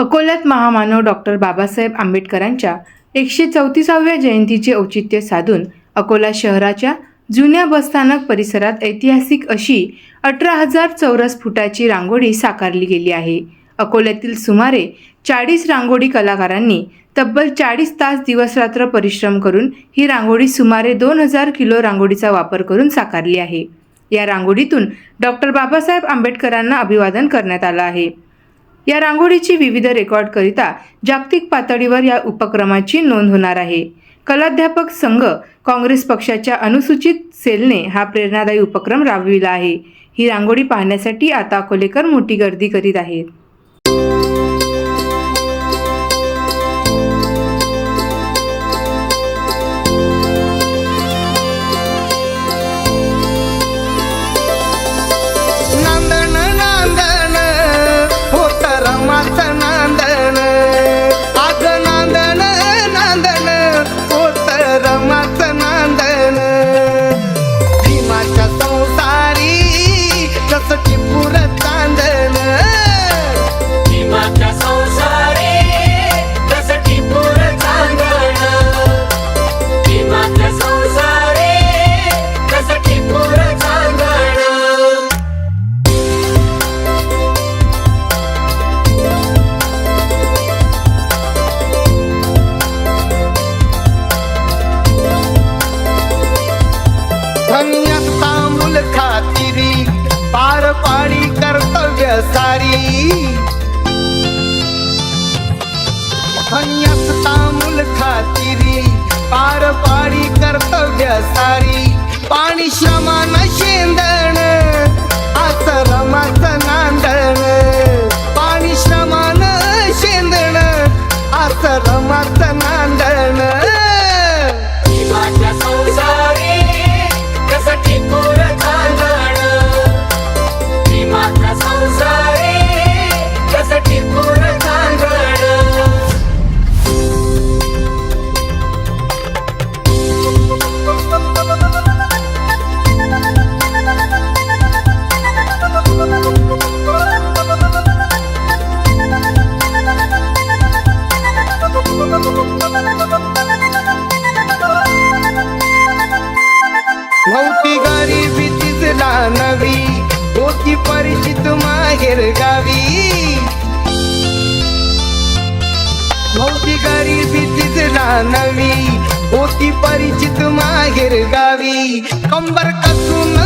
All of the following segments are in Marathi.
अकोल्यात महामानव डॉक्टर बाबासाहेब आंबेडकरांच्या एकशे चौतीसाव्या जयंतीचे औचित्य साधून अकोला शहराच्या जुन्या बसस्थानक परिसरात ऐतिहासिक अशी अठरा हजार चौरस फुटाची रांगोळी साकारली गेली आहे. अकोल्यातील सुमारे चाळीस रांगोळी कलाकारांनी तब्बल चाळीस तास दिवसरात्र परिश्रम करून ही रांगोळी सुमारे दोन हजार किलो रांगोळीचा वापर करून साकारली आहे. या रांगोळीतून डॉक्टर बाबासाहेब आंबेडकरांना अभिवादन करण्यात आलं आहे. या रांगोळीची विविध रेकॉर्डकरिता जागतिक पातळीवर या उपक्रमाची नोंद होणार आहे. कलाध्यापक संघ काँग्रेस पक्षाच्या अनुसूचित सेलने हा प्रेरणादायी उपक्रम राबविला आहे. ही रांगोळी पाहण्यासाठी आता अकोलेकर मोठी गर्दी करीत आहेत. धन्यता मुल खातिरी पार पाडी कर्तव्य सारी. धन्यता मुल खातिरी पार पाडी कर्तव्य सारी. पाणी श्रमान शेंदण आसरमाच नव्हती गरीबी तिजला नवी होती परिचित माहेर गावी. नव्हती गरीबी तिजला नवी होती परिचित माहेर गावी. कंबर कसून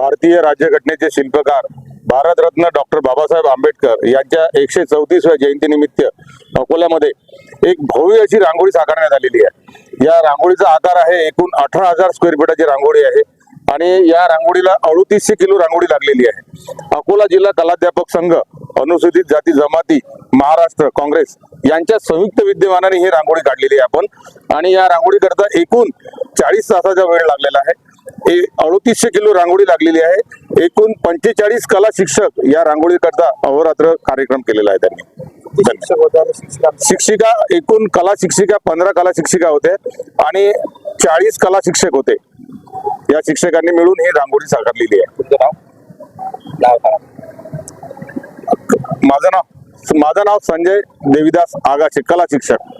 भारतीय राज्यघटनेचे शिल्पकार भारतरत्न डॉक्टर बाबासाहेब आंबेडकर यांच्या एकशे चौतीसव्या जयंतीनिमित्त अकोल्यामध्ये एक भव्य अशी रांगोळी साकारण्यात आलेली आहे. या रांगोळीचा आकार आहे एकूण अठरा हजार स्क्वेअर फीटाची रांगोळी आहे आणि या रांगोळीला अडुतीसशे किलो रांगोळी लागलेली आहे. अकोला जिल्हा कलाध्यापक संघ अनुसूचित जाती जमाती महाराष्ट्र काँग्रेस यांच्या संयुक्त विद्यमानाने ही रांगोळी काढलेली आहे आपण. आणि या रांगोळीकरता एकूण चाळीस तासाचा वेळ लागलेला आहे. अडतीसशे किलो रांगोळी लागलेली आहे. एकूण पंचेचाळीस कला शिक्षक या रांगोळीकरता अहोरात्र कार्यक्रम केलेला आहे त्यांनी. शिक्षिका एकूण कला शिक्षिका पंधरा कला शिक्षिका होते आणि चाळीस कला शिक्षक होते. या शिक्षकांनी मिळून ही रांगोळी साकारलेली आहे. माझं नाव माझं नाव संजय देविदास आगाशे कला शिक्षक.